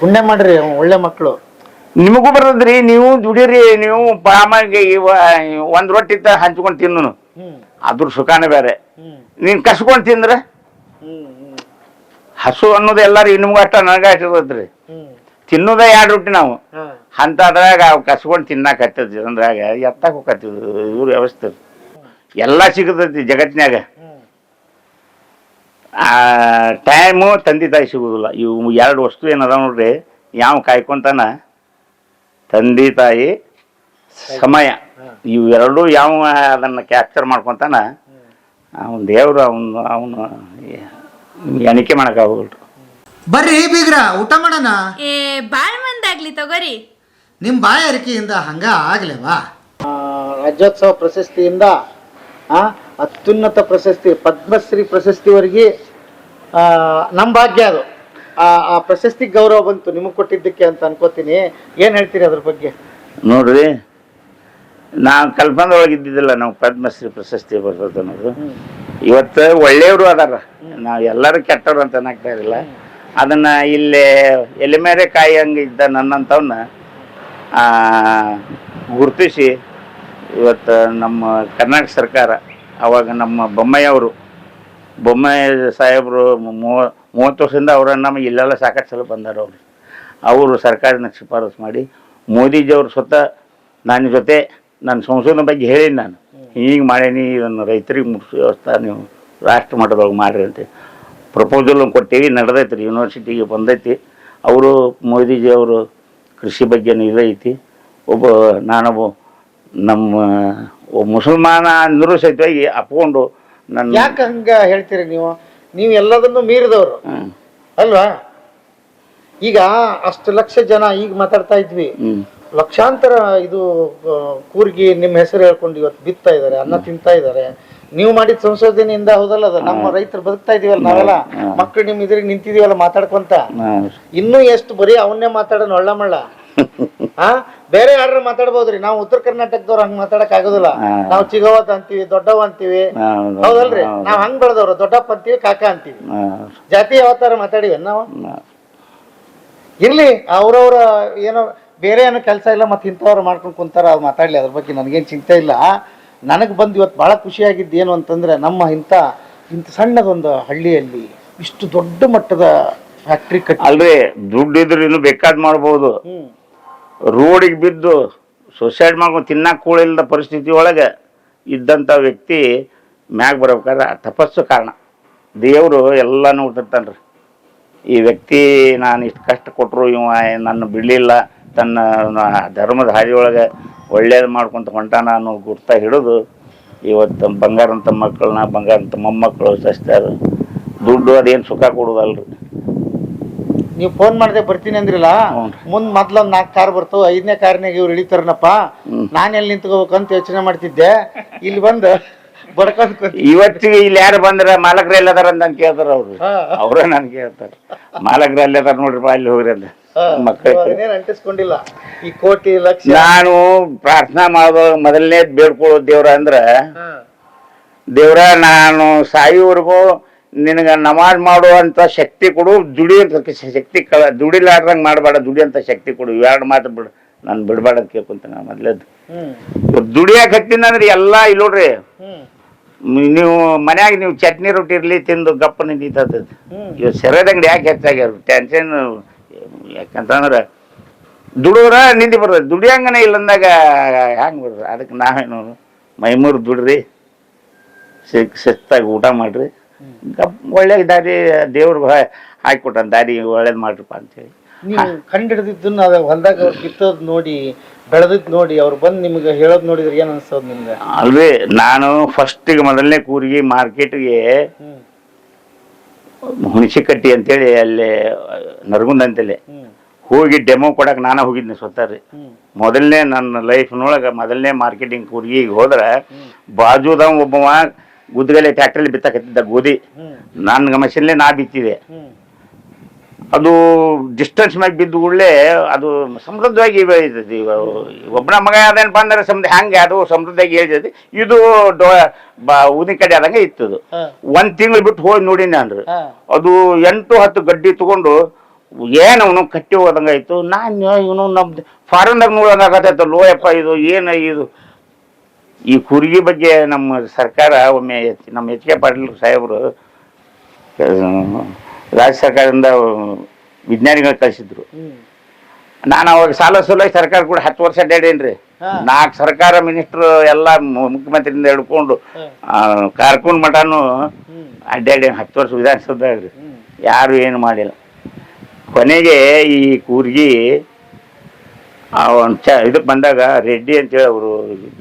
ಪುಣ್ಯ ಮಾಡ್ರಿ ಒಳ್ಳೆ ಮಕ್ಕಳು ನಿಮಗೂ ಬರ್ತದ್ರಿ ನೀವು ದುಡಿರಿ ನೀವು ಪಾಮಾಗಿ ಒಂದ್ ರೊಟ್ಟಿ ಹಂಚ್ಕೊಂಡ್ ತಿನ್ನು ಅದ್ರ ಸುಖಾನೇ ಬೇರೆ. ನೀನ್ ಕಸ್ಕೊಂಡ್ ತಿಂದ್ರ? ಹಸು ಅನ್ನೋದು ಎಲ್ಲಾರು ನಿಮ್ಗೂ ಅಷ್ಟ ನನಗ ಅಷ್ಟಿರ್ತೈತ್ರಿ ತಿನ್ನೋದ ಎರಡು ರೊಟ್ಟಿ ನಾವು. ಅಂತದ್ರಾಗ ಕಸ್ಕೊಂಡ್ ತಿನ್ನಾಕ ಹತ್ತದ ಅಂದ್ರಾಗ ಎತ್ತಾಕ ಹೋಗತ್ತಿದ್ರು ಇವ್ರ ವ್ಯವಸ್ಥೆ. ಎಲ್ಲ ಸಿಗತೈತಿ ಆ ಟೈಮು ತಂದೆ ತಾಯಿ ಸಿಗುವುದಿಲ್ಲ ಇವು ಎರಡು ವಸ್ತು ಏನದ ನೋಡ್ರಿ ಯಾವ ಕಾಯ್ಕೊಂತಾನ? ತಂದೆ ತಾಯಿ ಸಮಯ. ಇವು ಎರಡು ಯಾವ ಅದನ್ನ ಕ್ಯಾಪ್ಚರ್ ಮಾಡ್ಕೊಂತಾನ? ಅವನ ದೇವರು ಅವನು ಅವನು ಎಣಿಕೆ ಮಾಡಕ್ಕಾಗಲ್ರಿ ಬರ್ರಿ ಬೀಗ್ರ ಊಟ ಮಾಡೋಣ? ಏ ಬಾಳ್ ಮಂದಾಗ್ಲಿ ತಗೋರಿ. ನಿಮ್ಮ ಬಾಯಾರಿಕೆಯಿಂದ ಹಂಗ ಆಗ್ಲೇವಾ? ರಾಜ್ಯೋತ್ಸವ ಪ್ರಶಸ್ತಿಯಿಂದ ಆ, ಅತ್ಯುನ್ನತ ಪ್ರಶಸ್ತಿ ಪದ್ಮಶ್ರೀ ಪ್ರಶಸ್ತಿವರೆಗೆ ನಮ್ಮ ಭಾಗ್ಯ ಅದು. ಆ ಪ್ರಶಸ್ತಿ ಗೌರವ ಬಂತು ನಿಮಗೆ ಕೊಟ್ಟಿದ್ದಕ್ಕೆ ಅಂತ ಅನ್ಕೋತೀನಿ. ಏನು ಹೇಳ್ತೀರಿ ಅದ್ರ ಬಗ್ಗೆ? ನೋಡ್ರಿ ನಾವು ಕಲ್ಪನದೊಳಗೆ ಇದ್ದಿದ್ದಿಲ್ಲ ನಾವು ಪದ್ಮಶ್ರೀ ಪ್ರಶಸ್ತಿ ಬರ್ತದೆ ಅನ್ನೋದು. ಇವತ್ತು ಒಳ್ಳೆಯವರು ಅದಾರ. ನಾವು ಎಲ್ಲರೂ ಕೆಟ್ಟವ್ರು ಅಂತ ಅನ್ನಕ್ತಾ ಇರಲಿಲ್ಲ ಅದನ್ನು ಇಲ್ಲಿ ಎಲೆಮೇರೆ ಕಾಯಿ ಹಂಗೆ ಇದ್ದ ನನ್ನಂಥವನ್ನ ಗುರುತಿಸಿ ಇವತ್ತು ನಮ್ಮ ಕರ್ನಾಟಕ ಸರ್ಕಾರ ಅವಾಗ ನಮ್ಮ ಬೊಮ್ಮಯ್ಯವರು ಅವರು. ಬೊಮ್ಮಾಯಿ ಸಾಹೇಬರು ಮೂವ- ಮೂವತ್ತು ವರ್ಷದಿಂದ ಅವರ ನಮಗೆ ಇಲ್ಲೆಲ್ಲ ಸಾಕಷ್ಟು ಸಲ ಬಂದರು ಅವರು. ಅವರು ಸರ್ಕಾರನ ಶಿಫಾರಸು ಮಾಡಿ ಮೋದಿಜಿಯವರು ಸ್ವತಃ ನನ್ನ ಜೊತೆ ನನ್ನ ಸಂಶೋಧನೆ ಬಗ್ಗೆ ಹೇಳೀನಿ ನಾನು. ಹೀಗೆ ಮಾಡೀನಿ, ಇದನ್ನು ರೈತರಿಗೆ ಮುಟ್ಟಿಸೋ ವ್ಯವಸ್ಥೆ ನೀವು ರಾಷ್ಟ್ರ ಮಟ್ಟದೊಳಗೆ ಮಾಡಿರಿ ಅಂತ ಪ್ರಪೋಸಲ್ ಕೊಟ್ಟೀವಿ ನಡೆದೈತಿ ರೀ ಯೂನಿವರ್ಸಿಟಿಗೆ ಬಂದೈತಿ. ಅವರು ಮೋದಿಜಿಯವರು ಕೃಷಿ ಬಗ್ಗೆ ಇದೈತಿ ಒಬ್ಬ ನಾನೊಬ್ಬ ನಮ್ಮ ಮುಸಲ್ಮಾನ ಅಂದರೂ ಸಹಿತವಾಗಿ ಅಪ್ಕೊಂಡು ನನ್ನ ಯಾಕೆ ಹಂಗ ಹೇಳ್ತೀರಿ ನೀವು? ನೀವು ಎಲ್ಲದನ್ನು ಮೀರಿದವರು. ಅಲ್ವಾ? ಈಗ ಅಷ್ಟು ಲಕ್ಷ ಜನ ಈಗ ಮಾತಾಡ್ತಾ ಇದ್ವಿ. ಲಕ್ಷಾಂತರ ಇದು ಕೂರ್ಗಿ ನಿಮ್ಮ ಹೆಸರು ಹೇಳ್ಕೊಂಡು ಇವತ್ತು ಬಿತ್ತಾ ಇದ್ದಾರೆ ಅನ್ನ ತಿಂತಾ ಇದ್ದಾರೆ. ನೀವು ಮಾಡಿದ ಸಂಶೋಧನೆಯಿಂದ ಹೌದಲ್ಲ ಅದು? ನಮ್ಮ ರೈತರು ಬದುಕ್ತಾ ಇದೀವಲ್ಲ ನಾವೆಲ್ಲ? ಮಕ್ಕಳು ನಿಮ್ ಇದ್ರಿಗೆ ನಿಂತಿದೀವಲ್ಲ ಮಾತಾಡ್ಕೊಂತ? ಇನ್ನೂ ಎಷ್ಟು ಬರೀ ಅವನ್ನೇ ಮಾತಾಡೋಣ ಒಳ್ಳ ಮಳ್ಳ. ಹಾ? ಬೇರೆ ಯಾರು ಮಾತಾಡಬಹುದ್ರಿ ನಾವು ಉತ್ತರ ಕರ್ನಾಟಕದವ್ರು ಹಂಗ ಮಾತಾಡಕ್ ಆಗೋದಿಲ್ಲ. ನಾವು ಚಿಗವತ್ ಅಂತೀವಿ ದೊಡ್ಡವ ಅಂತೀವಿ. ಹೌದಲ್ರಿ? ಹೌದು. ನಾವ್ ಹಂಗ ಬೆಳೆದವ್ರು ದೊಡ್ಡಪ್ಪ ಅಂತೀವಿ ಕಾಕ ಅಂತೀವಿ. ಜಾತಿ ಯಾವತ್ತಾರ ಮಾತಾಡಿವಿ? ನಾವು? ಇರ್ಲಿ ಅವ್ರವ್ರ ಏನೋ ಬೇರೆ ಏನೋ ಕೆಲಸ ಇಲ್ಲ ಮತ್ತೆ ಇಂಥವ್ರು ಮಾಡ್ಕೊಂಡು ಕುಂತಾರ ಅವ್ರು ಮಾತಾಡ್ಲಿ ಅದ್ರ ಬಗ್ಗೆ ನನಗೇನು ಚಿಂತೆ ಇಲ್ಲ. ನನಗೆ ಬಂದು ಇವತ್ತು ಭಾಳ ಖುಷಿಯಾಗಿದ್ದು ಏನು ಅಂತಂದ್ರೆ ನಮ್ಮ ಇಂಥ ಇಂಥ ಸಣ್ಣದೊಂದು ಹಳ್ಳಿಯಲ್ಲಿ ಇಷ್ಟು ದೊಡ್ಡ ಮಟ್ಟದ ಫ್ಯಾಕ್ಟ್ರಿ ಕಟ್ಟಿ ಅಲ್ರಿ ದುಡ್ಡು ಇದ್ರೆ ಇನ್ನು ಬೇಕಾದ್ ಮಾಡ್ಬೋದು. ಹ್ಮ್. ರೋಡಿಗೆ ಬಿದ್ದು ಸೊಸೈಡ್ ಮಾಡ್ಕೊಂಡು ತಿನ್ನಕ್ಕೆ ಕೂಳಿಲ್ಲದ ಪರಿಸ್ಥಿತಿ ಒಳಗೆ ಇದ್ದಂಥ ವ್ಯಕ್ತಿ ಮ್ಯಾಗ ಬರ್ಬೇಕಾದ್ರೆ ತಪಸ್ಸು ಕಾರಣ. ದೇವರು ಎಲ್ಲ ನೋಡ್ತಿರ್ತಾನೆ ರೀ ಈ ವ್ಯಕ್ತಿ ನಾನು ಇಷ್ಟು ಕಷ್ಟ ಕೊಟ್ಟರು ಇವ ನನ್ನ ಬಿಡಲಿಲ್ಲ, ತನ್ನ ಧರ್ಮದ ಹಾದಿಯೊಳಗೆ ಒಳ್ಳೇದು ಮಾಡ್ಕೊಂತ ಹೊಂಟಾನ ಅನ್ನೋ ಗುರ್ತ ಹಿಡಿದು ಇವತ್ತು ಬಂಗಾರಂಥ ಮಕ್ಕಳನ್ನ ಬಂಗಾರಂಥ ಮೊಮ್ಮಕ್ಕಳು ಸಸ್ತಾರು ದುಡ್ಡು ಅದೇನು ಸುಖ ಕೊಡೋದಲ್ರಿ. ನೀವು ಫೋನ್ ಮಾಡದೆ ಬರ್ತೀನಿ ಅಂದ್ರಿಲ್ಲ. ಮುಂದ್ ಮೊದ್ಲೊಂದ್ ನಾಲ್ಕು ಕಾರ್ ಬರ್ತು ಐದನೇ ಕಾರ್ನಾಗ ಇವ್ರು ಇಳಿತಾರನಪ್ಪ. ನಾನು ಎಲ್ಲಿ ನಿಂತ್ಕೋಬೇಕಂತ ಯೋಚನೆ ಮಾಡ್ತಿದ್ದೆ. ಇಲ್ಲಿ ಬಂದು ಬಡ್ಕೊಂಡ್ ಇವತ್ತಿಗೆ ಇಲ್ಲಿ ಯಾರು ಬಂದ್ರ ಮಾಲಕರು ಎಲ್ಲದಾರ ಅಂತ ಕೇಳ್ತಾರ ಅವ್ರು. ಅವ್ರ ನನ್ ಕೇಳ್ತಾರ. ಮಾಲಕರು ಎಲ್ಲದಾರ ನೋಡ್ರಿಪ್ಪ ಅಲ್ಲಿ ಹೋಗ್ರಿ ಅಂತ ಹಾ, ಮಕ್ಕಳು ಅಂಟಿಸ್ಕೊಂಡಿಲ್ಲ. ಈ ಕೋಟಿ ಲಕ್ಷ ನಾನು ಪ್ರಾರ್ಥನಾ ಮಾಡುವಾಗ ಮೊದಲನೇ ಬೇಡ್ಕೊಳ್ಳೋ ದೇವ್ರ ಅಂದ್ರ. ದೇವ್ರ ನಾನು ಸಾಯುವರೆಗೂ ನಿನಗ ನಮಾಜ್ ಮಾಡುವಂಥ ಶಕ್ತಿ ಕೊಡು ದುಡಿಯಂತ ಶಕ್ತಿ ಕಳ ದುಡಿಲಾರ್ದಂಗೆ ಮಾಡಬೇಡ ದುಡಿಯಂತ ಶಕ್ತಿ ಕೊಡು. ಇವೆರಡು ಮಾತು ಬಿಡು. ನಾನು ಬಿಡಬೇಡ ಅಂತ ಕೇಳ್ಕೊಂತ ನಾನು ಮೊದ್ಲದ್ದು. ಹತ್ತಿನ ಅಂದ್ರೆ ಎಲ್ಲಾ ಇಲ್ಲಿ ನೋಡ್ರಿ. ನೀವು ಮನ್ಯಾಗ ನೀವು ಚಟ್ನಿ ರೊಟ್ಟಿ ಇರ್ಲಿ ತಿಂದು ಗಪ್ಪ ನಿಂತದ ಹ್ಮ್. ಇವ್ ಸೆರೆದ ಅಂಗಡಿ ಯಾಕೆ ಹೆಚ್ಚಾಗ್ಯಾರ? ಟೆನ್ಷನ್ ಯಾಕಂತಂದ್ರೆ ದುಡಿದ್ರ ನಿಂದಿ ಬರ್ತದೆ ದುಡಿಯಂಗನೇ ಇಲ್ಲಂದಾಗ ಅಂದಾಗ ಹ್ಯಾಂಗ ಬರ್ತದೆ ಅದಕ್ಕೆ ನಾವೇನು ಮೈಮೂರು ದುಡ್ರಿ ಸಿಕ್ ಶಿಸ್ತಾಗಿ ಊಟ ಮಾಡ್ರಿ. ಒಳ್ಳೆ ದಾರಿ ದೇವ್ರಿಗೆ ಹಾಕಿಕೊಟ್ಟ ದಾರಿ ಒಳ್ಳೇದ್ ಮಾಡ್ರಪ್ಪ ಅಂತೇಳಿ. ನೀವು ಕಂಡಿಡ್ದಿದ್ದನ್ನ ಅದ ಹೊಲ್ದಾಗ ಅವ್ರು ಕಿತ್ತೋದ್ ನೋಡಿ ಬೆಳೆದಿದ್ ನೋಡಿ ಅವ್ರು ಬಂದು ನಿಮ್ಗೆ ಹೇಳೋದ್ ನೋಡಿದ್ರೆ ಏನ್ ಅನ್ಸೋದ್ ನಿಮ್ಗೆ? ಅಲ್ವೇ ನಾನು ಫಸ್ಟಿಗೆ ಮೊದಲನೇ ಕೂರಿಗೆ ಮಾರ್ಕೆಟ್ಗೆ ಗೆ ಹುಣಸಿಕಟ್ಟಿ ಅಂತೇಳಿ ಅಲ್ಲಿ ನರಗುಂದ ಅಂತೇಳಿ. ಹೋಗಿ ಡೆಮೋ ಕೊಡಕ್ಕೆ ನಾನ ಹೋಗಿದ್ನಿ ಸ್ವತಃ ರೀ ಮೊದಲನೇ ನನ್ನ ಲೈಫ್ನೊಳಗೆ ಮೊದಲನೇ ಮಾರ್ಕೆಟಿಂಗ್ ಕೂರಿಗೆ ಹೋದ್ರ ಬಾಜುದ ಒಬ್ಬವ ಗುದ್ಗಲೆ ಟ್ಯಾಕ್ಟ್ರಲ್ಲಿ ಬಿತ್ತಕತ್ತಿದ್ದ ಗೋಧಿ. ನನ್ನ ಮಷಿನ್ಲೇ ನಾ ಬಿತ್ತಿದೆ. ಅದು ಡಿಸ್ಟೆನ್ಸ್ ಮ್ಯಾಗ ಬಿದ್ದ ಕೂಡಲೇ ಅದು ಸಮೃದ್ಧವಾಗಿ ಬೆಳೀತದೆ ಒಬ್ಬನ ಮಗ ಅದೇನಪ್ಪ ಅಂದ್ರೆ ಸಮೃದ್ಧ ಹಂಗೆ ಅದು ಸಮೃದ್ಧವಾಗಿ ಹೇಳ್ತೈತಿ ಇದು ಊದಿನ ಕಡೆ ಆದಂಗೆ ಇತ್ತದು. ಒಂದ್ ತಿಂಗಳು ಬಿಟ್ಟು ಹೋಗಿ ನೋಡಿ ನಾನು ಅದು ಎಂಟು ಹತ್ತು ಗಡ್ಡಿ ತಗೊಂಡು ಏನು ಅವನು ಕಟ್ಟಿ ಹೋದಂಗಾಯ್ತು. ನಾನು ಇವನು ನಮ್ದು ಫಾರಿನ್ದಾಗ ನೋಡೋದಾಗತ್ತೈತೆ ಲೋಯಪ್ಪ ಇದು ಏನು ಇದು. ಈ ಕೂರ್ಗಿ ಬಗ್ಗೆ ನಮ್ಮ ಸರ್ಕಾರ ಒಮ್ಮೆ ನಮ್ಮ ಎಚ್ ಕೆ ಪಾಟೀಲ್ ಸಾಹೇಬರು ರಾಜ್ಯ ಸರ್ಕಾರದಿಂದ ವಿಜ್ಞಾನಿಗಳು ಕಳಿಸಿದ್ರು. ನಾನು ಅವಾಗ ಸಾಲ ಸಲುವಾಗಿ ಸರ್ಕಾರ ಕೂಡ ಹತ್ತು ವರ್ಷ ಅಡ್ಡಾಡೇನ್ರಿ. ನಾಲ್ಕು ಸರ್ಕಾರ ಮಿನಿಸ್ಟ್ರು ಎಲ್ಲ ಮುಖ್ಯಮಂತ್ರಿಯಿಂದ ಹಿಡ್ಕೊಂಡು ಕಾರ್ಕೊಂಡು ಕಾರ್ಕೂನ್ ಮಠನು ಹ್ಮ್. ಅಡ್ಡಾಡಿ ಹತ್ತು ವರ್ಷ ವಿಧಾನಸೌಧ ಯಾರು ಏನು ಮಾಡಿಲ್ಲ. ಕೊನೆಗೆ ಈ ಕೂರ್ಗಿ ಚ ಇದಕ್ಕೆ ಬಂದಾಗ ರೆಡ್ಡಿ ಅಂತೇಳಿ ಅವರು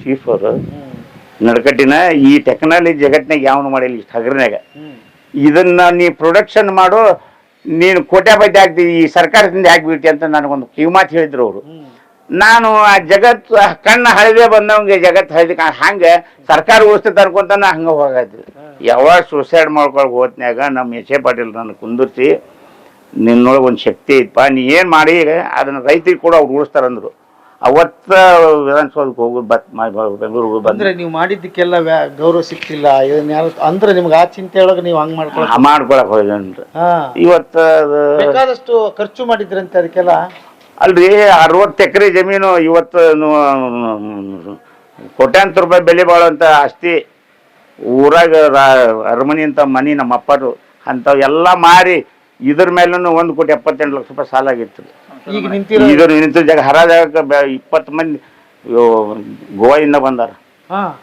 ಚೀಫ್ ಅವರು. ನಡ್ಕಟ್ಟಿನ ಈ ಟೆಕ್ನಾಲಜಿ ಜಗತ್ತಿನಾಗ ಯಾವನು ಮಾಡಿಲ್ಲ ಇಷ್ಟು ಹಗರ್ನಾಗ ಹ್ಮ್ ಇದನ್ನ ನೀ ಪ್ರೊಡಕ್ಷನ್ ಮಾಡು, ನೀನು ಕೋಟ್ಯಾಪತಿ ಆಗ್ತೀವಿ ಈ ಸರ್ಕಾರದಿಂದ ಆಗ್ಬಿಟ್ಟಿ ಅಂತ ನನಗೊಂದು ಕಿವಿಮಾತು ಹೇಳಿದ್ರು ಅವರು. ನಾನು ಆ ಜಗತ್ ಕಣ್ಣು ಹಳದೇ ಬಂದವಂಗೆ ಜಗತ್ ಹಳದಿ ಹಂಗೆ ಸರ್ಕಾರ ಉಳಿಸ್ತೈತೆ ನಾ ಹಂಗೆ ಹೋಗಾಯ್ತು. ಯಾವಾಗ ಸೂಸೈಡ್ ಮಾಡ್ಕೊಳಕ್ ಹೋತ್ನ್ಯಾಗ ನಮ್ಮ ಎಸ್ ಎ ಪಾಟೀಲ್ ನನ್ನ ಕುಂದಿರ್ಸಿ ನಿನ್ನೊಳಗೆ ಒಂದು ಶಕ್ತಿ ಐತಪ್ಪ ನೀ ಏನು ಮಾಡಿ ಅದನ್ನ ರೈತರಿಗೆ ಕೂಡ ಅವ್ರು ಉಳಿಸ್ತಾರಂದ್ರು. ಅವತ್ತ ವಿಧಾನಸೌಧಕ್ಕೆ ಹೋಗೋದು ಬತ್ ಬೆಂಗಳೂರಿಗೆ ಅಂದ್ರೆ ಬಂದ್ರೆ ನೀವು ಮಾಡಿದ್ದಕ್ಕೆಲ್ಲ ವ್ಯಾ- ಗೌರವ ಸಿಕ್ತಿಲ್ಲ ಇದನ್ನ ಅಂದ್ರೆ ನಿಮ್ಗೆ ಆ ಚಿಂತೆ ಒಳಗೆ ನೀವು ಹಂಗೆ ಮಾಡ್ಕೊಳ ಮಾಡ್ಕೊಳಕ್ ಹೋಗಿದ್ರಿ ಹಾ. ಇವತ್ತು ಅದು ಬೇಕಾದಷ್ಟು ಖರ್ಚು ಮಾಡಿದ್ರಂತೆ ಅದಕ್ಕೆಲ್ಲ? ಅಲ್ರಿ ಅರವತ್ತು ಎಕರೆ ಜಮೀನು ಇವತ್ತು ಕೋಟ್ಯಾಂತರ ರೂಪಾಯಿ ಬೆಲೆ ಬಾಳುವಂಥ ಆಸ್ತಿ. ಊರಾಗ ರಾ- ಅರಮನೆ ಅಂತ ಮನೆ ನಮ್ಮ ಅಪ್ಪರು ಅಂಥವು ಎಲ್ಲ ಮಾರಿ ಇದ್ರ ಮೇಲೂ ಒಂದು ಕೋಟಿ ಎಪ್ಪತ್ತೆಂಟು ಲಕ್ಷ ರೂಪಾಯಿ ಸಾಲ ಆಗಿತ್ತು. ಈಗ ನಿಂತಿರೋ ಇದ್ರ ನಿಂತ ಜಾಗ ಹರಾಜಾಗಕ್ಕೆ ಇಪ್ಪತ್ತು ಮಂದಿ ಇವ್ ಗೋವಾದಿಂದ ಬಂದಾರ. ಹಾ.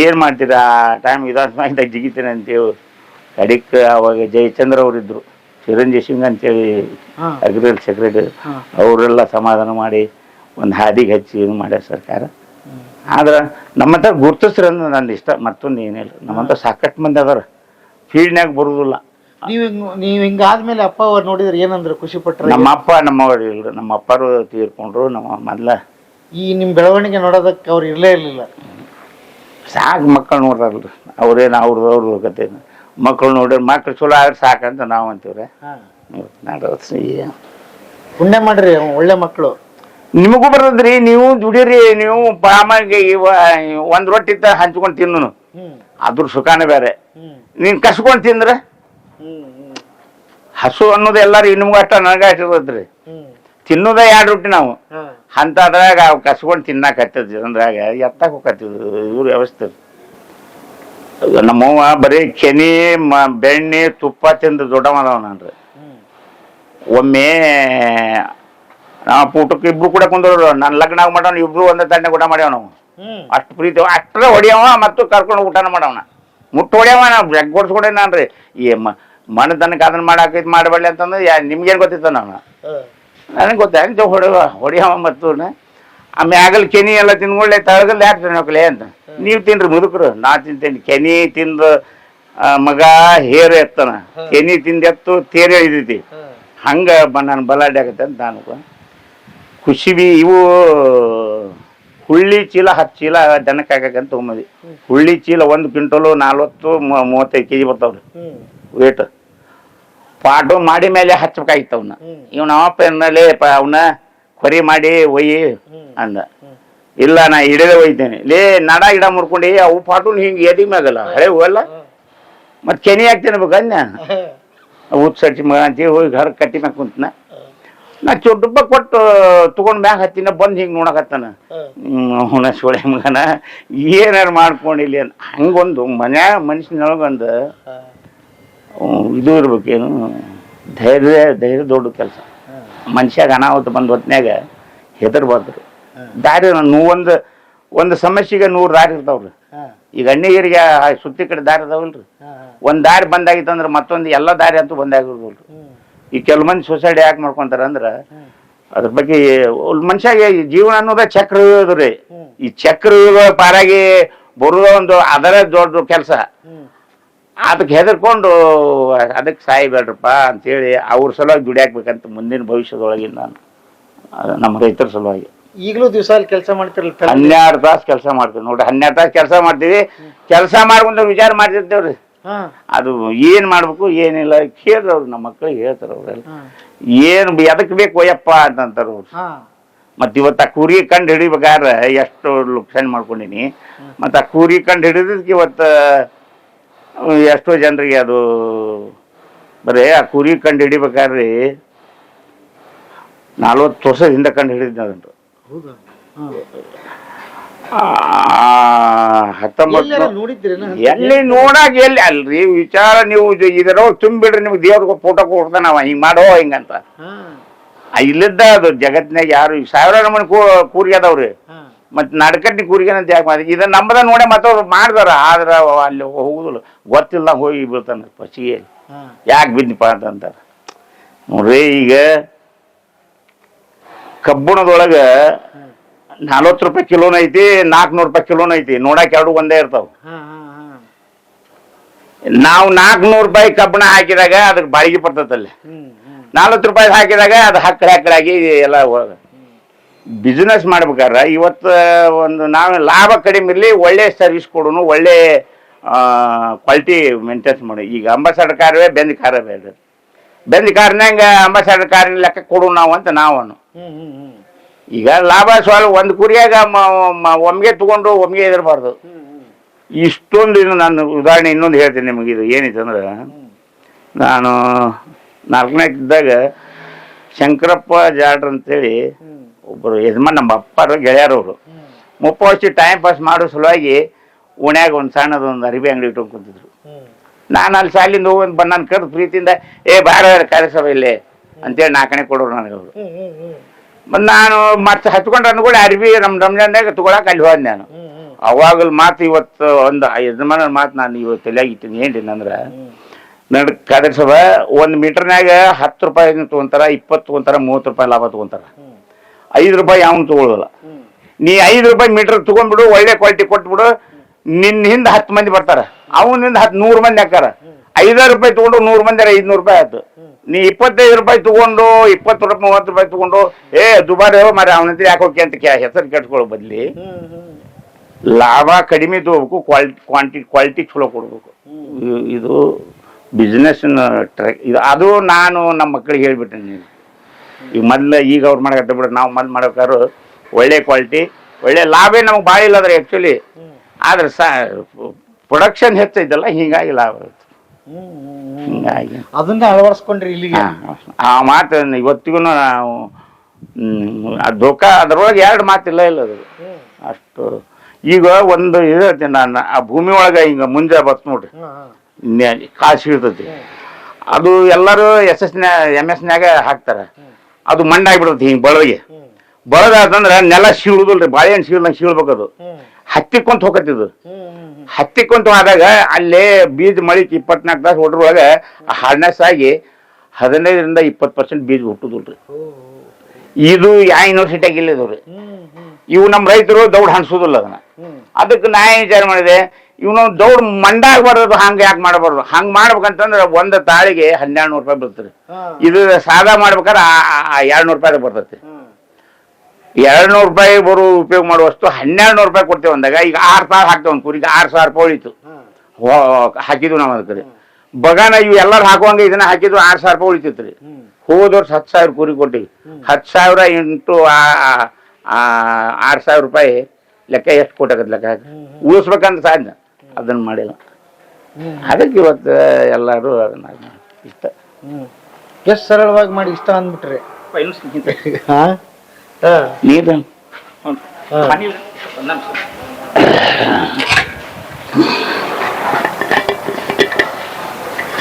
ಏನು ಮಾಡ್ತೀರಾ? ಆ ಟೈಮ್ ಇದಾದ ಜಿಗಿತೀನಿ ಅಂತೇಳಿ ಅಡಿಕ್ ಅವಾಗ ಜಯಚಂದ್ರ ಅವರಿದ್ರು. ಚಿರಂಜೀವಿ ಸಿಂಗ್ ಅಂತೇಳಿ ಹಾ. Agriculture secretary. ಅವರೆಲ್ಲ ಸಮಾಧಾನ ಮಾಡಿ ಒಂದು ಹಾದಿಗೆ ಹಚ್ಚಿ ಇದು ಮಾಡ್ಯಾರ ಸರ್ಕಾರ. ಆದ್ರೆ ನಮ್ಮಂತ ಗುರ್ತಿಸ್ರಿ ಅಂದ್ರೆ ನನ್ನ ಇಷ್ಟ ಮತ್ತೊಂದು ಏನಿಲ್ಲ. ನಮ್ಮಂತ ಸಾಕಷ್ಟು ಮಂದಿ ಅದಾರ. ಫೀಲ್ಡ್ನ್ಯಾಗ ಬರುದಿಲ್ಲ. ನೀವ್ ಹಿಂಗ್ ನೀವ್ ಹಿಂಗ ಆದ್ಮೇಲೆ ಅಪ್ಪ ಅವ್ರು ನೋಡಿದ್ರೆ ಏನಂದ್ರು ಖುಷಿ ಪಟ್ರ? ನಮ್ಮ ಅಪ್ಪ ನಮ್ಮವ್ರು ಇಲ್ರಿ ನಮ್ಮ ಅಪ್ಪರು ತೀರ್ಕೊಂಡ್ರು ನಮ್ಮ ಮೊದ್ಲ. ಈ ನಿಮ್ ಬೆಳವಣಿಗೆ ನೋಡೋದಕ್ಕೆ ಅವ್ರು ಇರ್ಲೇ ಇರ್ಲಿಲ್ಲ. ಸಾಕು ಮಕ್ಕಳು ನೋಡ್ರಲ್ರಿ. ಅವ್ರೇನು ಅವ್ರದ್ದು ಅವ್ರದ್ದು ಕತೆ ಮಕ್ಕಳು ನೋಡ್ರಿ ಮಕ್ಳು ಚಲೋ ಆದ್ರೆ ಸಾಕಂತ ನಾವು ಅಂತೀವ್ರಿ. ನೋಡ್ರಿ ಪುಣ್ಯ ಮಾಡ್ರಿ ಅವ್ನ್ ಒಳ್ಳೆ ಮಕ್ಕಳು ನಿಮಗೂ ಬರ್ತದ್ರಿ ನೀವು ದುಡೀರಿ ನೀವು ಪಾಮಾಗಿ ಇವ ಒಂದ್ ರೊಟ್ಟಿ ಇತ್ತ ಹಂಚ್ಕೊಂಡು ತಿನ್ನು ಹ್ಮ್. ಅದ್ರ ಸುಖಾನೇ ಬೇರೆ. ಹ್ಮ್. ನೀನ್ ಕಸ್ಕೊಂಡ್ ತಿಂದ್ರೆ? ಹಸು ಅನ್ನೋದು ಎಲ್ಲಾರು ನಿಮ್ಗೂ ಅಷ್ಟ ನನಗ ಹ್ಮ್. ತಿನ್ನೋದ ಎರಡು ರೊಟ್ಟಿ ನಾವು. ಅಂತದ್ರಾಗ ಅವ್ ಕಸ್ಕೊಂಡ್ ಹತ್ತಿದ್ವಿ ಅಂದ್ರಾಗ ಎತ್ತಾಕ ಹೋಗತ್ತಿದ್ರು ಇವ್ರ ವ್ಯವಸ್ಥೆ ನಮ್ಮವ್ವ ಬರೀ ಕೆನಿ ಮ ಬೆಣ್ಣೆ ತುಪ್ಪ ತಿಂದು ದೊಡ್ಡವನವ ನಾನು ಒಮ್ಮೆ ನಾ ಪೂಟಕ್ಕೆ ಇಬ್ರು ಕೂಡ ಕುಂದ್ರು ನನ್ನ ಲಗ್ನ ಮಾಡೋಣ ಇಬ್ರು ಒಂದೇ ತಂಡೆ ಊಟ ಮಾಡ್ಯಾವ ನಾವು. ಅಷ್ಟು ಪ್ರೀತಿ ಅಷ್ಟರ ಹೊಡಿಯವ ಮತ್ತು ಕರ್ಕೊಂಡು ಊಟನ ಮಾಡವನ. ಮುಟ್ಟು ಹೊಡಿಯವ ನಾವು ಬೆಗ್ ಕೊಡ್ಸ್ಕೊಡೆ ನಾನು ರೀ ಈ ಮಣ್ಣು ತನಕ ಅದನ್ನ ಮಾಡಾಕೈತಿ ಮಾಡಬೇಡಿ ಅಂತಂದ್ರೆ ಯಾ ನಿಮ್ಗೇನು ಗೊತ್ತಿತ್ತು ನಾನು? ನನಗೆ ಗೊತ್ತ ಹೆಂಗೆ ಹೊಡೆವ ಹೊಡಿಯವ ಮತ್ತು ಆಗಲ್ ಕೆನಿ ಎಲ್ಲ ತಿನ್ಕೊಳ್ಳೆ ತಳಗಲ್ ಯಾಕೆ ತಿನ್ನೋಕ್ಲೆ ಅಂತ. ನೀವು ತಿನ್ರಿ ಮುದುಕರು ನಾ ತಿಂತೇನೆ. ಕೆನಿ ತಿಂದು ಆ, ಮಗ ಹೇರು ಎತ್ತನ. ಕೆನಿ ತಿಂದೆತ್ತು ತೇರು ಎಳಿದೈತಿ ಹಂಗೆ ನಾನು ಬಲಾಢ್ಯ ಆಗತ್ತೆ ಅಂತ ನಾನು ಖುಷಿ ಬಿ ಇವು ಹುಳ್ಳಿ ಚೀಲ ಹತ್ತು ಚೀಲ ದನಕ್ಕೆ ಹಾಕಕ್ಕಂತ ತೊಗೊಂಬಂದಿ ಹುಳ್ಳಿ ಚೀಲ ಒಂದು ಕ್ವಿಂಟಲು ನಲ್ವತ್ತು ಮೂವತ್ತೈದು ಕೆ ಜಿ ಬರ್ತಾವ್ರಿ ವೇಟ್ ಪಾಟು ಮಾಡಿ ಮೇಲೆ ಹಚ್ಬೇಕಾಗಿತ್ತು ಅವನ್ನ. ಇವನ ಇವ್ ಅವನ ಎನ್ನಲೇ ಕೊರಿ ಮಾಡಿ ಒಯ್ಯಿ ಅಂದ. ಇಲ್ಲ ನಾ ಹಿಡಿದೇ ಒಯ್ತೇನೆ. ಲೇ ನಡ ಗಿಡ ಮುಡ್ಕೊಂಡು ಅವು ಪಾಟು ಹಿಂಗೆ ಎದಿ ಮ್ಯಾಗಲ್ಲ ಹಳೆ ಹೋಗಲ್ಲ ಮತ್ತೆ ಕೆನಿ ಹಾಕ್ತೇನೆ ಬೇಕು ಅನ್ಯ ಊತ್ ಸಟ್ಟಿ ಮಗ ಅಂತೇಳಿ ಹೋಗಿ ಹರ ಕಟ್ಟಿ ಮ್ಯಾಗ ಕುಂತನ. ನಾ ಚೊಟ್ಟು ಕೊಟ್ಟು ತಗೊಂಡ್ ಮ್ಯಾಗ ಹತ್ತಿನ ಬಂದು ಹಿಂಗೆ ನೋಡಕತ್ತಾನ. ಹುಣ ಸೋಳೆ ಮಗನ ಏನಾರು ಮಾಡ್ಕೊಂಡಿಲ್ಲ ಹಂಗೊಂದು ಮನ್ಯಾಗ ಮನುಷ್ಯನೊಳಗೊಂದು ಹಾ. ಇರ್ಬೇಕು ಏನು ಇರ್ಬೇಕೇನು ಧೈರ್ಯ ಧೈರ್ಯ ದೊಡ್ಡ ಕೆಲಸ. ಮನುಷ್ಯಾಗ ಅನಾಹುತ ಬಂದ ಹೊತ್ನ್ಯಾಗ ಹೆದರ್ಬಾರ್ದು ದಾರಿ ಒಂದು ಒಂದು ಸಮಸ್ಯೆಗೆ ನೂರು ದಾರಿ ಇರ್ತಾವ್ರಿ. ಈಗ ಅಣ್ಣಿಗರಿಗೆ ಸುತ್ತಿ ಕಡೆ ದಾರಿ ಅದಾವಲ್ರಿ ಒಂದು ದಾರಿ ಬಂದಾಗಿತ್ತಂದ್ರೆ ಮತ್ತೊಂದು ಎಲ್ಲ ದಾರಿ ಅಂತೂ ಬಂದಾಗಿರ್ಬೋದು. ಈ ಕೆಲವು ಮಂದಿ ಸೊಸೈಟಿ ಯಾಕೆ ಮಾಡ್ಕೊಂತಾರ ಅಂದ್ರ. ಅದ್ರ ಬಗ್ಗೆ ಮನುಷ್ಯಾಗೆ ಜೀವನ ಅನ್ನೋದ ಚಕ್ರ ರೀ ಈ ಚಕ್ರ ಪಾರಾಗಿ ಬರೋದ ಒಂದು ಅದರ ದೊಡ್ಡ ಕೆಲಸ. ಅದಕ್ಕೆ ಹೆದರ್ಕೊಂಡು ಅದಕ್ಕೆ ಸಾಯ್ಬೇಡ್ರಪ್ಪ ಅಂತೇಳಿ ಅವ್ರ ಸಲುವಾಗಿ ದುಡಿಯಾಕ್ಬೇಕಂತ ಮುಂದಿನ ಭವಿಷ್ಯದೊಳಗಿನ ನಾನು. ನಮ್ಮ ರೈತರ ಸಲುವಾಗಿ. ಈಗಲೂ ದಿವಸ ಅಲ್ಲಿ ಕೆಲಸ ಮಾಡ್ತಿರಲ್ಲ ಹನ್ನೆರಡು ತಾಸು ಕೆಲಸ ಮಾಡ್ತೀವಿ. ನೋಡಿ ಹನ್ನೆರಡು ತಾಸು ಕೆಲಸ ಮಾಡ್ತೀವಿ. ಕೆಲಸ ಮಾಡ್ಕೊಂಡು ವಿಚಾರ ಮಾಡ್ತಿರ್ತೇವ್ರಿ. ಹಾ. ಅದು ಏನು ಮಾಡ್ಬೇಕು ಏನಿಲ್ಲ ಕೇಳ್ರವ್ರು ನಮ್ಮ ಮಕ್ಕಳಿಗೆ ಹೇಳ್ತಾರ ಅವ್ರೆಲ್ಲ. ಏನು ಎದಕ್ಕೆ ಬೇಕು ಅಯ್ಯಪ್ಪ ಅಂತಂತಾರ ಅವ್ರು. ಹಾ. ಮತ್ ಇವತ್ತು ಆ ಕೂರಿ ಕಂಡು ಹಿಡಿಬೇಕಾದ್ರೆ ಎಷ್ಟು ಲುಕ್ಸಾನ್ ಮಾಡ್ಕೊಂಡಿನಿ. ಮತ್ತು ಆ ಕೂರಿ ಕಂಡು ಹಿಡಿದಕ್ಕೆ ಇವತ್ತು ಎಷ್ಟೋ ಜನರಿಗೆ ಅದು ಬರೀ ಆ ಕುರಿ ಕಂಡು ಹಿಡಿಬೇಕಾದ್ರಿ ನಲ್ವತ್ತು ವರ್ಷದ ಹಿಂದೆ ಕಂಡು ಹಿಡಿದ್ನ ಅದನ್ನು ಹತ್ತೊಂಬತ್ತು ಎಲ್ಲಿ ನೋಡಾಕ ಎಲ್ಲಿ ಅಲ್ರಿ? ವಿಚಾರ ನೀವು ಇದರ ತುಂಬಿಡ್ರಿ ನಿಮ್ಗೆ ದೇವ್ರಿಗೆ ಫೋಟೋ ಕೊಡ್ತಾನವ ಹಿಂಗ್ ಮಾಡೋ ಹಿಂಗಂತ. ಇಲ್ಲಿದ್ದ ಅದು ಜಗತ್ತಿನಾಗ ಯಾರು ಸಾವಿರ ಸಾವಿರಾರು ಮನೆ ಕೂರಿಗೆ ಅದಾವ್ರಿ. ಮತ್ತೆ ನಡ್ಕಟ್ಟಿ ಕೂರಿಗೆ ಅಂತ ಯಾಕೆ ಮಾಡಿ ಇದನ್ನ ನಮ್ಮದ ನೋಡೇ ಮತ್ತೆ ಅವ್ರು ಮಾಡ್ದಾರ ಆದ್ರೆ ಅಲ್ಲಿ ಹೋಗುದಿಲ್ಲ. ಗೊತ್ತಿಲ್ಲ ಹೋಗಿ ಬೀಳ್ತಾನೆ ಪಸಿಗೆ ಯಾಕೆ ಬಿದ್ದಿಪ್ಪ ಅಂತಂತಾರೆ ನೋಡ್ರಿ ಈಗ ಕಬ್ಬಣದೊಳಗ ನಲ್ವತ್ತು ರೂಪಾಯಿ ಕಿಲೋನ ಐತಿ ನಾಲ್ಕುನೂರು ರೂಪಾಯಿ ಕಿಲೋನ ಐತಿ ನೋಡಕ್ ಎರಡು ಒಂದೇ ಇರ್ತಾವ. ನಾವು ನಾಲ್ಕುನೂರು ರೂಪಾಯಿ ಕಬ್ಬಣ ಹಾಕಿದಾಗ ಅದಕ್ಕೆ ಬಾಡಿಗೆ ಬರ್ತೈತಲ್ಲಿ. ನಲ್ವತ್ತು ರೂಪಾಯಿ ಹಾಕಿದಾಗ ಅದು ಹಕ್ಕಡೆ ಹಕ್ಕಡಾಗಿ ಎಲ್ಲ ಬಿಸ್ನೆಸ್ ಮಾಡ್ಬೇಕಾದ್ರೆ ಇವತ್ತು ಒಂದು ನಾವು ಲಾಭ ಕಡಿಮೆ ಇರಲಿ ಒಳ್ಳೆ ಸರ್ವಿಸ್ ಕೊಡೋನು ಒಳ್ಳೆ ಕ್ವಾಲಿಟಿ ಮೇಂಟೆನ್ಸ್ ಮಾಡಿ. ಈಗ ಅಂಬಾಸಡರ್ ಕಾರವೇ ಬೆಂದ್ ಕಾರ ಬೇಡ ಬೆಂದ್ ಕಾರ್ನಾಗ ಅಂಬಾಸಡರ್ ಕಾರಿನ ಲೆಕ್ಕ ಕೊಡು ನಾವು ಅಂತ ನಾವು ಹ್ಞೂ ಹ್ಞೂ ಹ್ಞೂ ಈಗ ಲಾಭ ಸ್ವಲ್ಪ ಒಂದು ಕುರಿಯಾಗ ಒಮ್ಗೆ ತಗೊಂಡು ಒಮ್ಗೆ ಇದಿರಬಾರ್ದು ಇಷ್ಟೊಂದು ಇನ್ನು ನಾನು ಉದಾಹರಣೆ ಇನ್ನೊಂದು ಹೇಳ್ತೀನಿ ನಿಮಗೆ ಇದು ಏನಿತ್ತು ಅಂದ್ರೆ ನಾನು ನಾಲ್ಕನೇ ಇದ್ದಾಗ ಶಂಕರಪ್ಪ ಜಾಡ್ರ್ ಅಂತೇಳಿ ಒಬ್ಬರು ಯಜಮಾನ್ ನಮ್ಮ ಅಪ್ಪರು ಗೆಳೆಯರವರು ಅವರು. ಮುಪ್ಪ ವರ್ಷ ಟೈಮ್ ಪಾಸ್ ಮಾಡೋ ಸಲುವಾಗಿ ಓಣ್ಯಾಗ ಒಂದು ಸಣ್ಣದೊಂದು ಅರಿಬಿ ಅಂಗಡಿ ಇಟ್ಕೊಂಡು ಕುಂತಿದ್ರು. ನಾನು ಅಲ್ಲಿ ಶಾಲಿಂದ ಹೋಗಿ ಬಂದು ನಾನು ಕರೆದು ಪ್ರೀತಿಯಿಂದ ಏ ಬಾರ ಕಾರ್ಯಸಭೆ ಇಲ್ಲಿ. ಅಂತೇಳಿ ನಾಲ್ಕನೇ ಕೊಡೋರು ನನಗೆ ಅವರು. ಮತ್ತು ನಾನು ಮತ್ತೆ ಹಚ್ಕೊಂಡು ಅನ್ಕೊಳ್ಳಿ ಅರಿಬಿ ನಮ್ಮ ರಂಜಾನ್ದಾಗ ತಗೊಳಕ್ಕೆ ಅಲ್ಲಿ ಹೋದ್ ನಾನು. ಅವಾಗಲ್ ಮಾತು ಇವತ್ತು ಒಂದು ಯಜಮಾನ ಮಾತು ನಾನು ಇವತ್ತು ತಲೆಯಾಗ ಇಟ್ಟಿನಿ ಏನ್ರಿ ಅಂದ್ರೆ ನಡ್ ಕಾರ್ಯಸಭೆ ಸಭಾ ಒಂದು ಮೀಟರ್ನಾಗ ಹತ್ತು ರೂಪಾಯಿ ತೊಗೊಂತಾರ ಇಪ್ಪತ್ತು ತೊಗೊಂತಾರ ಮೂವತ್ತು ರೂಪಾಯಿ ಲಾಭ ತೊಗೊಂತಾರ. ಐದು ರೂಪಾಯಿ ಯಾವನು ತಗೊಳ್ಳಲ್ಲ ನೀ ಐದು ರೂಪಾಯಿ ಮೀಟರ್ ತಗೊಂಡ್ಬಿಡು ಒಳ್ಳೆ ಕ್ವಾಲಿಟಿ ಕೊಟ್ಬಿಡು ನಿನ್ನ ಹಿಂದೆ ಹತ್ತು ಮಂದಿ ಬರ್ತಾರೆ. ಅವನಿಂದ ಹತ್ತು ನೂರು ಮಂದಿ ಹಾಕಾರ ಐದಾರು ರೂಪಾಯಿ ತಗೊಂಡು ನೂರು ಮಂದಿ ಐದುನೂರು ರೂಪಾಯಿ ಆಯ್ತು. ನೀ ಇಪ್ಪತ್ತೈದು ರೂಪಾಯಿ ತಗೊಂಡು ಇಪ್ಪತ್ತು ರೂಪಾಯಿ ಮೂವತ್ತು ರೂಪಾಯಿ ತಗೊಂಡು ಏ ದುಬಾರಿ ಮರ ಅವನಂತ ಯಾಕೆ ಹೋಗಿ ಅಂತ ಹೆಸರು ಕೆಟ್ಕೊಳ್ಳೋ ಬದ್ಲಿ ಲಾಭ ಕಡಿಮೆ ತಗೋಬೇಕು ಕ್ವಾಲಿಟಿ ಕ್ವಾಂಟಿ ಕ್ವಾಲಿಟಿ ಚಲೋ ಕೊಡ್ಬೇಕು. ಇದು ಬಿಸ್ನೆಸ್ ಟ್ರ್ಯಾಕ್ ಇದು ಅದು ನಾನು ನಮ್ಮ ಮಕ್ಕಳಿಗೆ ಹೇಳ್ಬಿಟ್ಟೆ ನೀವು ಈಗ ಮೊದ್ಲು ಈಗ ಅವ್ರು ಮಾಡಕತ್ತ ಬಿಡ್ರಿ ನಾವು ಮೊದ್ಲು ಮಾಡ್ಬೇಕಾದ್ರು ಒಳ್ಳೆ ಕ್ವಾಲಿಟಿ ಒಳ್ಳೆ ಲಾಭೇ ನಮಗೆ ಭಾಳ ಇಲ್ಲ ಅದ್ರ ಆ್ಯಕ್ಚುಲಿ ಆದ್ರೆ ಸ ಪ್ರೊಡಕ್ಷನ್ ಹೆಚ್ಚೈತಲ್ಲ ಹೀಗಾಗಿ ಲಾಭ ಹ್ಞೂ ಹಿಂಗಾಗಿ. ಅದನ್ನ ಅಳವಡಿಸ್ಕೊಂಡ್ರಿ ಇಲ್ಲಿಗೆ. ಆ ಮಾತು ಇವತ್ತಿಗೂ ನಾವು ಧೋಕ ಅದ್ರೊಳಗೆ ಎರಡು ಮಾತಿಲ್ಲ ಇಲ್ಲ ಅದು. ಅಷ್ಟು ಈಗ ಒಂದು ಇದು ಹೇಳ್ತೀನಿ ನಾನು ಆ ಭೂಮಿ ಒಳಗೆ ಹಿಂಗೆ ಮುಂಜಾ ಬತ್ ನೋಡ್ರಿ. ಕಾಸು ಇರ್ತೈತಿ ಅದು ಎಲ್ಲರೂ ಎಸ್ ಎಸ್ ಎಂ ಎಸ್ನ್ಯಾಗ ಹಾಕ್ತಾರ. ಅದು ಮಣ್ಣಾಗ್ಬಿಡುತ್ತೆ ಹಿಂಗೆ ಬಳಗೆ. ಹ್ಞೂ ಬಳದಾತಂದ್ರೆ ನೆಲ ಸೀಳುದಿಲ್ರಿ ಬಾಳೆಹಣ್ಣು ಸೀಳ್ದಂಗೆ ಸೀಳ್ಬೇಕದು ಹತ್ತಿಕೊಂತ ಹೋಗತ್ತಿದ್ದು ಹತ್ತಿಕೊಂತ ಆದಾಗ ಅಲ್ಲೇ ಬೀಜ ಮಳಿಕ್ ಇಪ್ಪತ್ನಾಲ್ಕು ತಾಸು ಹೊಡ್ರೊಳಗೆ ಹಾರ್ನೆಸ್ ಆಗಿ ಹದಿನೈದರಿಂದ ಇಪ್ಪತ್ತು ಪರ್ಸೆಂಟ್ ಬೀಜ ಹುಟ್ಟುದಿಲ್ರಿ. ಇದು ಯಾವ ಇಲ್ಲಿದವ್ರಿ. ಹ್ಞೂ ಹ್ಞೂ ಇವು ನಮ್ಮ ರೈತರು ದೌಡ್ ಹಣಿಸೋದಿಲ್ಲ ಅದನ್ನ. ಅದಕ್ಕೆ ನಾ ಏನ್ ವಿಚಾರ ಮಾಡಿದೆ ಇವನು ದೌಡ್ ಮಂಡಾಗಬಾರ್ದು ಹಂಗೆ ಯಾಕೆ ಮಾಡಬಾರ್ದು? ಹಂಗೆ ಮಾಡ್ಬೇಕಂತಂದ್ರೆ ಒಂದು ತಾಳಿಗೆ ಹನ್ನೆರಡು ನೂರು ರೂಪಾಯಿ ಬರ್ತದೆ ಇದು ಸಾದಾ ಮಾಡ್ಬೇಕಾದ್ರೆ ಎರಡು ನೂರು ರೂಪಾಯಿ ಬರ್ತೈತಿ. ಎರಡ್ ನೂರು ರೂಪಾಯಿ ಬರೋ ಉಪಯೋಗ ಮಾಡುವಷ್ಟು ಹನ್ನೆರಡು ನೂರು ರೂಪಾಯಿ ಕೊಡ್ತೇವೆ ಅಂದಾಗ ಈಗ ಆರು ಸಾವಿರ ಹಾಕ್ತೇವೆ ಒಂದು ಕುರಿಗೆ ಆರು ಸಾವಿರ ರೂಪಾಯಿ ಉಳಿತು ಹಾಕಿದ್ವಿ ನಾವು ಅದಕ್ಕೆ. ಬಗಾನ ಇವು ಎಲ್ಲರೂ ಹಾಕುವಂಗೆ ಇದನ್ನ ಹಾಕಿದ್ವು ಆರು ಸಾವಿರ ರೂಪಾಯಿ ಉಳಿತೈತಿ ರೀ ಹ್ಞೂ ಹೋದ ವರ್ಷ ಹತ್ತು ಸಾವಿರ ಕುರಿ ಕೊಟ್ಟಿವಿ. ಹತ್ತು ಸಾವಿರ ಇಂಟು ಆರು ಸಾವಿರ ರೂಪಾಯಿ ಲೆಕ್ಕ ಎಷ್ಟು ಕೊಟ್ಟಾಗತ್ತೆ ಲೆಕ್ಕ ಹಾಕಿ. ಉಳಿಸ್ಬೇಕಂತ ಸಾಧ್ಯ. ಅದನ್ನು ಮಾಡಿಲ್ಲ. ಅದಕ್ಕೆ ಇವತ್ತು ಎಲ್ಲರೂ ಅದನ್ನ ಇಷ್ಟ. ಹ್ಞೂ ಎಷ್ಟು ಸರಳವಾಗಿ ಮಾಡಿ ಇಷ್ಟ ಅಂದ್ಬಿಟ್ರಿ? ಹಾಂ? ಹಾಂ. ನೀರು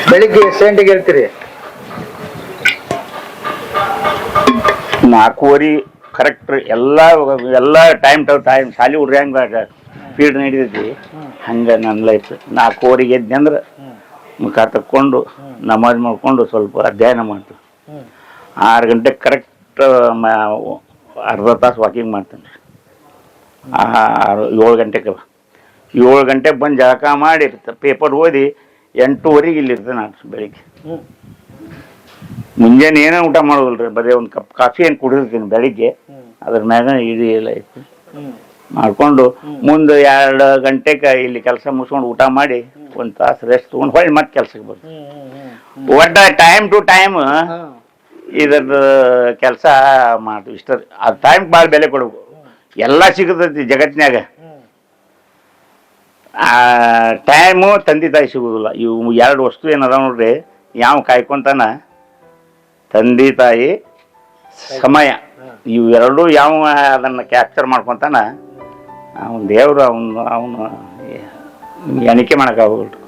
ಬೆಳಿಗ್ಗೆ ಸೆಂಟಿಗೆ ಗಂಟೆಗೆ ಹೇಳ್ತೀರಿ ನಾಲ್ಕೂವರೆ ಕರೆಕ್ಟ್ ಎಲ್ಲ ಎಲ್ಲ ಟೈಮ್ ಟು ಟೈಮ್ ಶಾಲೆ ಹುಡ್ರಿ ಹಂಗೆ ಫೀಲ್ಡ್ ನಡೀತೈತಿ. ಹಂಗೆ ನನ್ನ ಲೈಫ್ ನಾ ಎದ್ದೆ ಅಂದ್ರೆ ಮುಖ ತಕ್ಕೊಂಡು ನಮಾಜ್ ಮಾಡ್ಕೊಂಡು ಸ್ವಲ್ಪ ಅಧ್ಯಯನ ಮಾಡ್ತೀನಿ. ಆರು ಗಂಟೆಗೆ ಕರೆಕ್ಟ್ ಅರ್ಧ ತಾಸು ವಾಕಿಂಗ್ ಮಾಡ್ತೇನೆ. ಏಳು ಗಂಟೆಗೆ ಏಳು ಗಂಟೆಗೆ ಬಂದು ಜಳಕ ಮಾಡಿ ಪೇಪರ್ ಓದಿ ಎಂಟೂವರೆಗೆ ಇಲ್ಲಿರ್ತೇನೆ ನಾನು ಬೆಳಿಗ್ಗೆ. ಮುಂಜಾನೆ ಏನೋ ಊಟ ಮಾಡೋದಿಲ್ಲ ರೀ ಬರೀ ಒಂದು ಕಪ್ ಕಾಫಿ ಏನು ಕುಡಿದಿರ್ತೀನಿ ಬೆಳಿಗ್ಗೆ. ಅದ್ರ ಮ್ಯಾಗ ಇದು ಎಲ್ಲ ಮಾಡ್ಕೊಂಡು ಮುಂದೆ ಎರಡು ಗಂಟೆಗೆ ಇಲ್ಲಿ ಕೆಲಸ ಮುಗಿಸ್ಕೊಂಡು ಊಟ ಮಾಡಿ ಒಂದು ತಾಸು ರೆಸ್ಟ್ ತಗೊಂಡು ಹೊಳ್ಳಿ ಮತ್ತೆ ಕೆಲ್ಸಕ್ಕೆ ಬರ್ತದೆ ಒಟ್ಟ ಟೈಮ್ ಟು ಟೈಮ್ ಇದ್ರದ್ದು ಕೆಲಸ ಮಾಡ್ತೀವಿ ಇಷ್ಟ ಆ ಟೈಮ್ ಭಾಳ ಬೆಲೆ ಕೊಡಬೇಕು. ಎಲ್ಲ ಸಿಗತೈತಿ ಜಗತ್ತಿನಾಗ ಆ ಟೈಮು ತಂದೆ ತಾಯಿ ಸಿಗುದಿಲ್ಲ ಇವು ಎರಡು ವಸ್ತು ಏನದ ನೋಡ್ರಿ ಯಾವ ಕಾಯ್ಕೊಂತಾನ ತಂದೆ ತಾಯಿ ಸಮಯ. ಇವೆರಡೂ ಯಾವ ಅದನ್ನು ಕ್ಯಾಪ್ಚರ್ ಮಾಡ್ಕೊತಾನ ಅವನ ದೇವರು ಅವನು ಅವನು ಎಣಿಕೆ ಮಾಡೋಕ್ಕಾಗಲ್ರಿ.